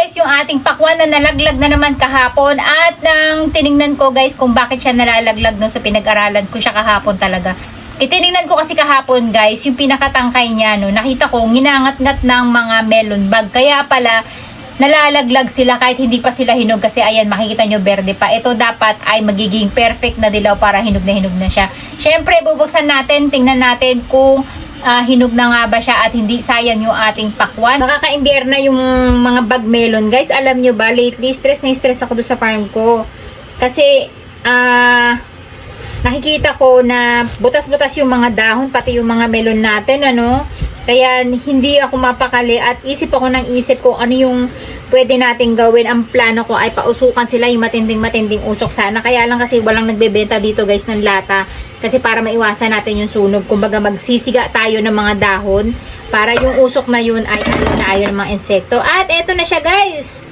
guys yung ating pakwan na nalaglag na naman kahapon at nang tiningnan ko guys kung bakit siya nalalaglag no sa pinag-aralan ko siya kahapon talaga. Itiningnan ko kasi kahapon guys yung pinakatangkay niya no nakita ko ginangat-ngat ng mga melon bag kaya pala nalalaglag sila kahit hindi pa sila hinog kasi ayan makikita nyo berde pa. Ito dapat ay magiging perfect na dilaw para hinog na hinog na siya. Syempre bubuksan natin, tingnan natin kung ah, hinog na nga ba siya at hindi sayang yung ating pakwan. Nakaka-imbier na yung mga bag melon. Guys, alam nyo ba, lately stress na stress ako doon sa farm ko. Kasi, ah, nakikita ko na butas-butas yung mga dahon, pati yung mga melon natin, ano. Kaya hindi ako mapakali at isip ako ng isip ko ano yung pwede nating gawin. Ang plano ko ay pausukan sila yung matinding-matinding usok sana. Kaya lang kasi walang nagbebenta dito guys ng lata. Kasi para maiwasan natin yung sunog. Kumbaga magsisiga tayo ng mga dahon para yung usok na yun ay ayaw na ayaw ng mga insekto. At eto na siya guys!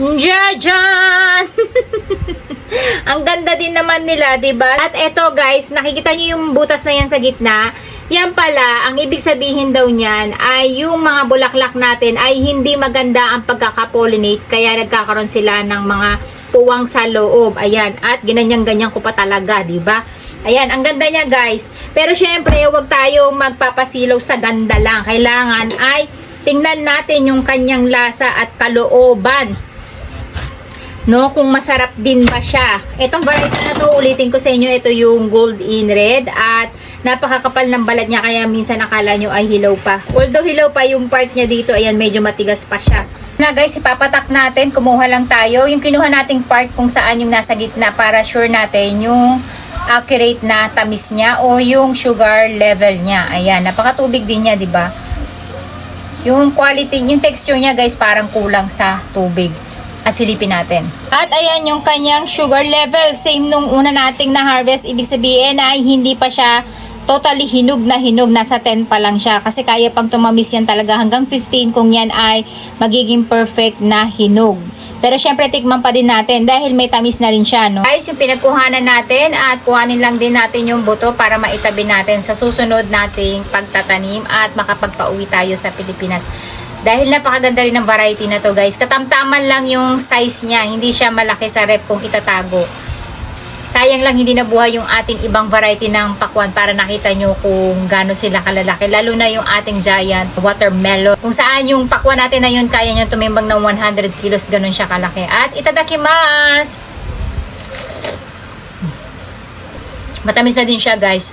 Jajan! Ang ganda din naman nila, 'di ba? At eto guys, nakikita niyo yung butas na yan sa gitna. Yan pala, ang ibig sabihin daw niyan ay yung mga bulaklak natin ay hindi maganda ang pagkakapollinate kaya nagkakaroon sila ng mga puwang sa loob. Ayan, at ginanyang-ganyan ko pa talaga, 'di ba? Ayan, ang ganda niya guys. Pero syempre, huwag tayong magpapasilaw sa ganda lang. Kailangan ay tingnan natin yung kanyang lasa at kalooban. No kung masarap din ba siya. Itong variety na to ulitin ko sa inyo ito yung gold in red at napakakapal ng balat niya kaya minsan nakala nyo ay hilaw pa. Although hilaw pa yung part niya dito ayan medyo matigas pa siya. Na guys ipapatak natin kumuha lang tayo. Yung kinuha nating part kung saan yung nasa gitna para sure natin yung accurate na tamis niya o yung sugar level niya ayan napakatubig din niya di ba yung quality, yung texture niya guys parang kulang sa tubig at silipin natin. At ayan yung kanyang sugar level. Same nung una nating na-harvest. Ibig sabihin ay hindi pa siya totally hinog na hinog. Nasa 10 pa lang siya. Kasi kaya pang tumamis yan talaga hanggang 15 kung yan ay magiging perfect na hinog. Pero syempre tikman pa din natin dahil may tamis na rin siya, no? Guys, yung pinagkuhanan natin at kuhanin lang din natin yung buto para maitabi natin sa susunod nating pagtatanim at makapagpauwi tayo sa Pilipinas. Dahil napakaganda rin ng variety na to guys. Katamtaman lang yung size niya. Hindi siya malaki sa rep kung itatago. Sayang lang hindi nabuhay yung ating ibang variety ng pakwan para nakita nyo kung gaano sila kalalaki. Lalo na yung ating giant watermelon. Kung saan yung pakwan natin na yun, kaya nyo tumimbang ng 100 kilos, ganun siya kalaki. At itadakimasu! Matamis na din siya guys.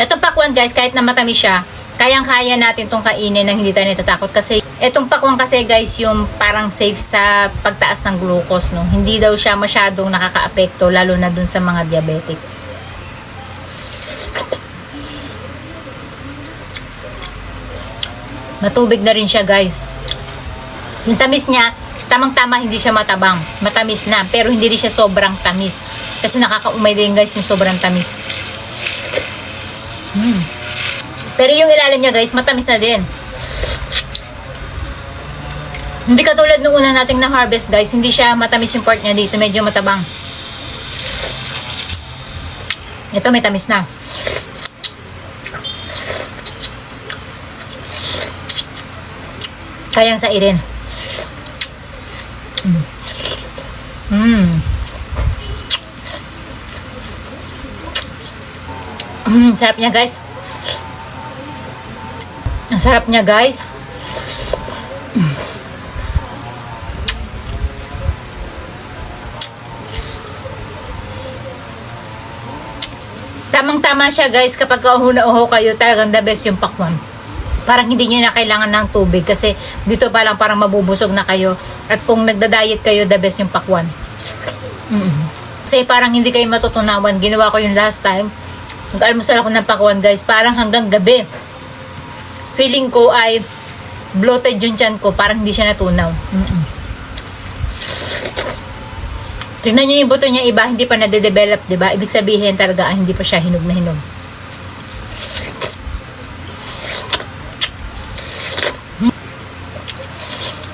Itong pakwan guys, kahit na matamis siya, kayang-kaya natin tong kainin nang hindi tayo natatakot kasi itong pakwan kasi guys yung parang safe sa pagtaas ng glucose no? Hindi daw siya masyadong nakakaapekto lalo na dun sa mga diabetic. Matubig na rin siya guys. Yung tamis niya tamang-tama hindi siya matabang. Matamis na pero hindi rin siya sobrang tamis. Kasi nakakaumay din guys yung sobrang tamis Pero yung ilalim niya guys, matamis na din. Hindi katulad nung una nating na-harvest guys, hindi siya matamis yung part niya dito, medyo matabang. Ito may tamis na. Kayang sa irin. Mm. Mm. Mm, sarap niya guys. Ang sarap niya guys. Tamang-tama siya guys kapag uho kayo talagang the best yung pakwan. Parang hindi nyo na kailangan ng tubig kasi dito pa lang parang mabubusog na kayo. At kung nagda-diet kayo, the best yung pakwan. Mm. Kasi parang hindi kayo matutunawan. Ginawa ko yung last time. Nag-almusal ako ng pakwan guys. Parang hanggang gabi feeling ko ay bloated yung tiyan ko. Parang hindi siya natunaw. Mm-mm. Tingnan nyo yung buto niya iba, hindi pa nade-develop, di ba? Ibig sabihin talaga, ah, hindi pa siya hinog na hinog.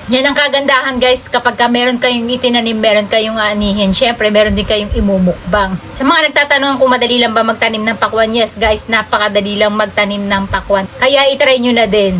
Yan ang kagandahan guys kapag ka meron kayong itinanim, meron kayong anihin. Syempre, meron din kayong imumukbang. Sa mga nagtatanong kung madali lang ba magtanim ng pakwan, yes guys, napakadali lang magtanim ng pakwan. Kaya itry nyo na din.